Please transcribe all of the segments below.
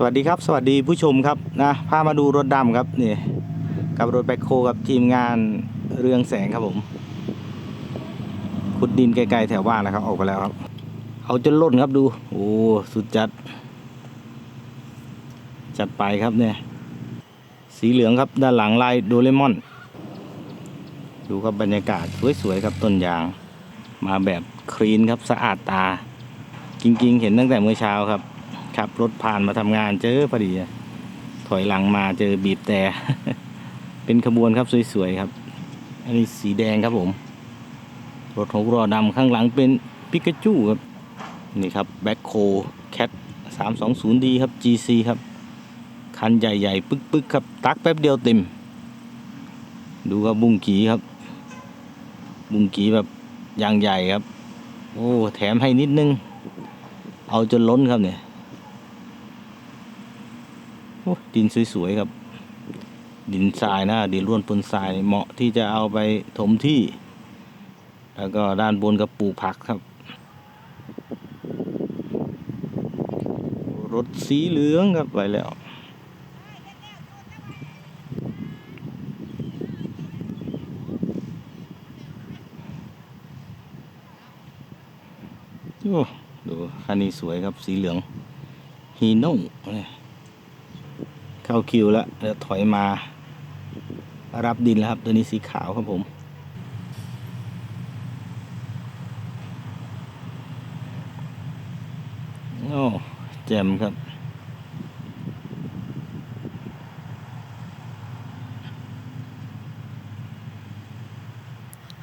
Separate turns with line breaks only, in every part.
สวัสดีครับ สวัสดีผู้ชมครับนะพามาดูรถดำครับนี่กับรถแบคโคกับทีมงานเรืองแสงครับผมขุดดินไกลๆแถวบ้านนะครับ ออกไปแล้วครับ เอาจนล้นครับดู โอ้สุดจัด จัดไปครับเนี่ย สีเหลืองครับด้านหลังลายโดเรมอน ดูครับบรรยากาศสวยๆครับต้นยาง มาแบบคลีนครับสะอาดตา จริงๆ เห็นตั้งแต่เมื่อเช้าครับ ขับรถผ่านมาทำงานเจอพอดีถอยหลังมาเจอบีบแต่เป็นขบวนครับสวยๆครับ อันนี้สีแดงครับผม รถหกล้อดำข้างหลังเป็นปิกาจูครับ นี่ครับแบ็คโคแคท 320D ครับ GC ครับ คันใหญ่ๆ ปึ๊กๆ ครับ ตักแป๊บเดียวเต็ม ดูครับบุ้งกีครับ บุ้งกีแบบยางใหญ่ครับ โอ้ แถมให้นิดนึง เอาจนล้นครับเนี่ย ดินสวยๆครับ ดินทรายนะดินร่วนปนทรายเหมาะที่จะเอาไปถมที่ แล้วก็ด้านบนก็ปลูกผักครับ รถสีเหลืองครับไปแล้วโอ้ดูคันนี้สวยครับสีเหลืองฮีโน่เนี่ย เข้าคิวแล้วแล้วถอยมารับดินแล้วครับ ตัวนี้สีขาวครับผมโอ้แจ่มครับ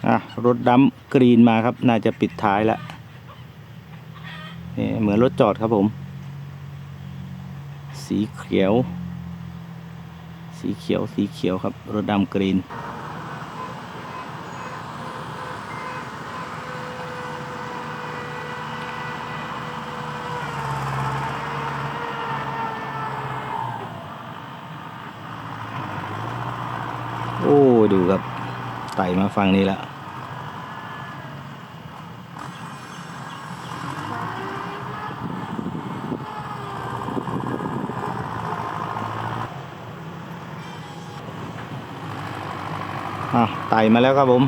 อะ รถดำกรีนมาครับ น่าจะปิดท้ายแล้วนี่เหมือนรถจอดครับผม สีเขียว สีเขียวสีเขียวครับ รถดำกรีน โอ้ ดูครับ ไต่มาฝั่งนี้แล้ว อะไต่มาแล้วครับผม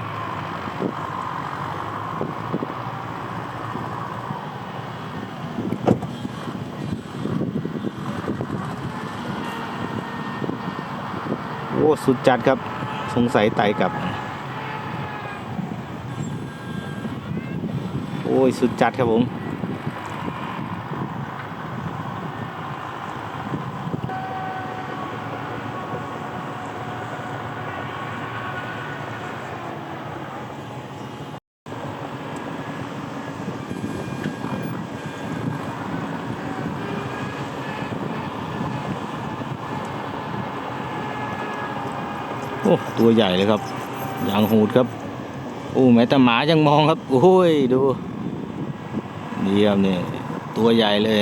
โอ้สุดจัดครับ สงสัยไต่กับ โอ้ย สุดจัดครับผม โอ้ตัวใหญ่เลยครับยางหูดครับโอ้แม้แต่หมายังมองครับโอ้ยดูนี่ครับเนี่ยตัวใหญ่เลย